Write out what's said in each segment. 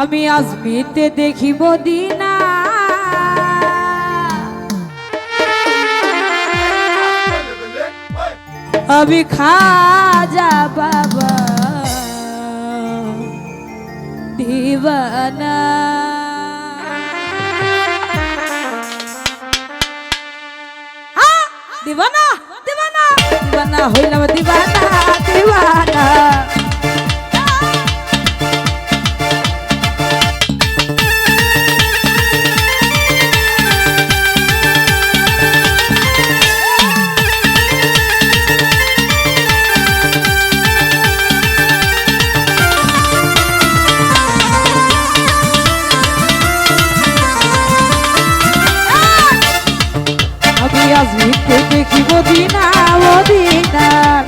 আমি আজমিতে দেখিব দিনা। আমি খাজা বাবা। দিবানা। দিবানা দিবানা দিবানা হইলাম দিবানা।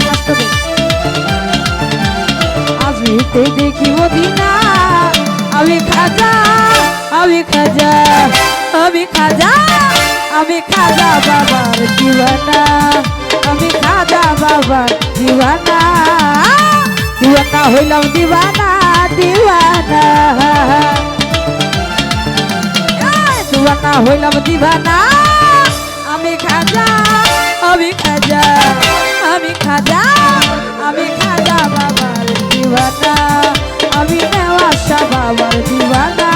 কষ্ট দে। আজ ভিড়তে দেখিব দিনা আমি খাজা আমি খাজা আমি খাজা আমি খাজা বাবার দিওয়ানা। আমি খাজা বাবার দিওয়ানা। দিওয়ানা হইলাম দিওয়ানা। আমি খাজা আমি খাজা আমি খাজা আমি খাজা বাবার দিওয়ানা আমি নেওয়াশা বাবার দিওয়ানা।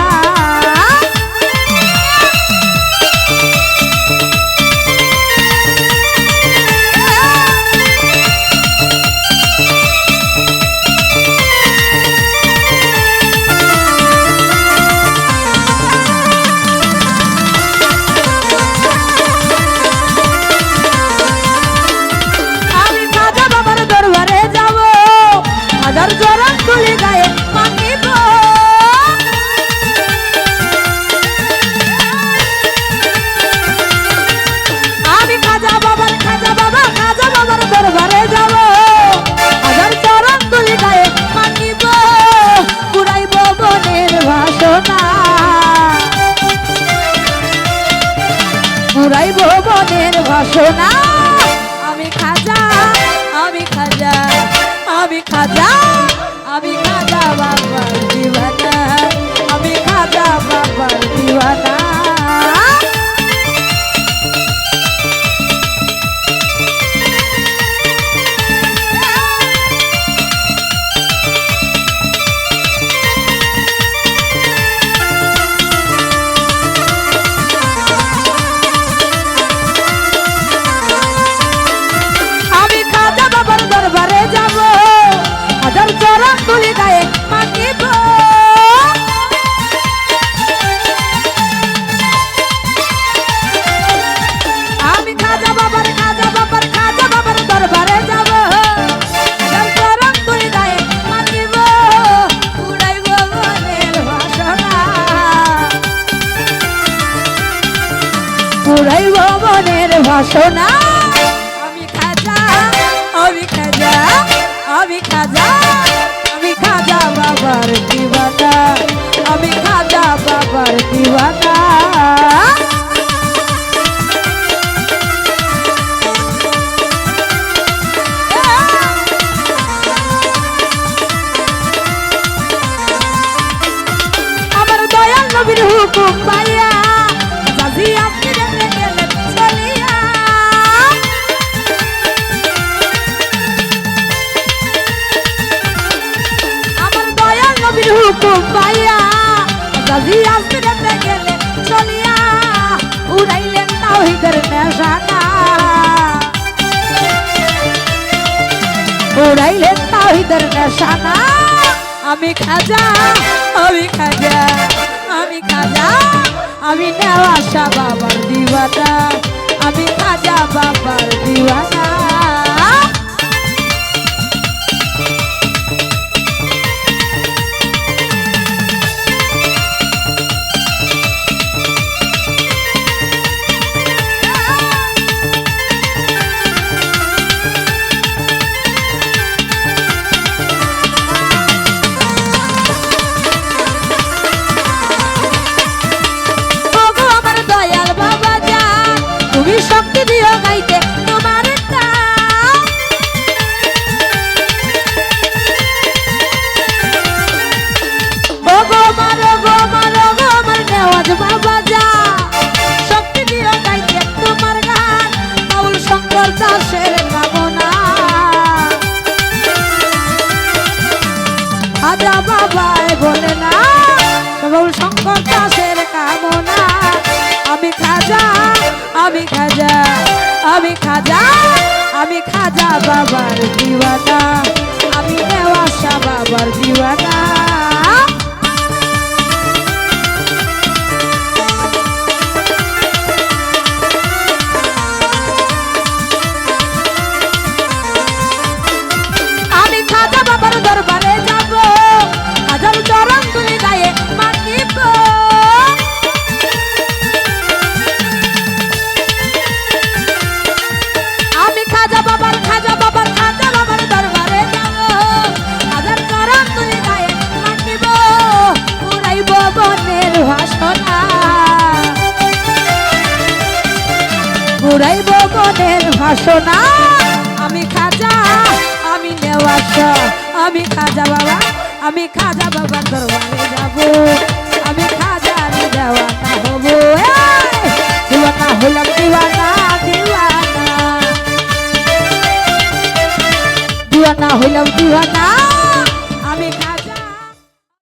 খাজা আমার দয়াল নবীর হুকুম পাইয়া জাজি আপনি চলিয়া উড়াইলেন তাওহীদের নেশানা উড়াইলেন তাওহীদের নেশানা আমি খাজা আমি খাজা আমি খাজা, আমি নেওয়াশা বাবার দিওয়ানা। আমি খাজা বাবার দিওয়ানা। భక్తి বাবার দিওয়ানা আমি নেওয়াশা বাবার দিওয়ানা আমি খাজা বাবার দরবারে উড়াইব বনের ভাষণা। আমি খাজা, আমি নেওয়াশা আমি খাজা বাবা, আমি খাজা বাবার দরবারে যাব। আমি খাজা দেওয়ানা হব! দিওয়ানা হলাম দিওয়ানা দিওয়ানা। দিওয়ানা হইলাম দিওয়ানা।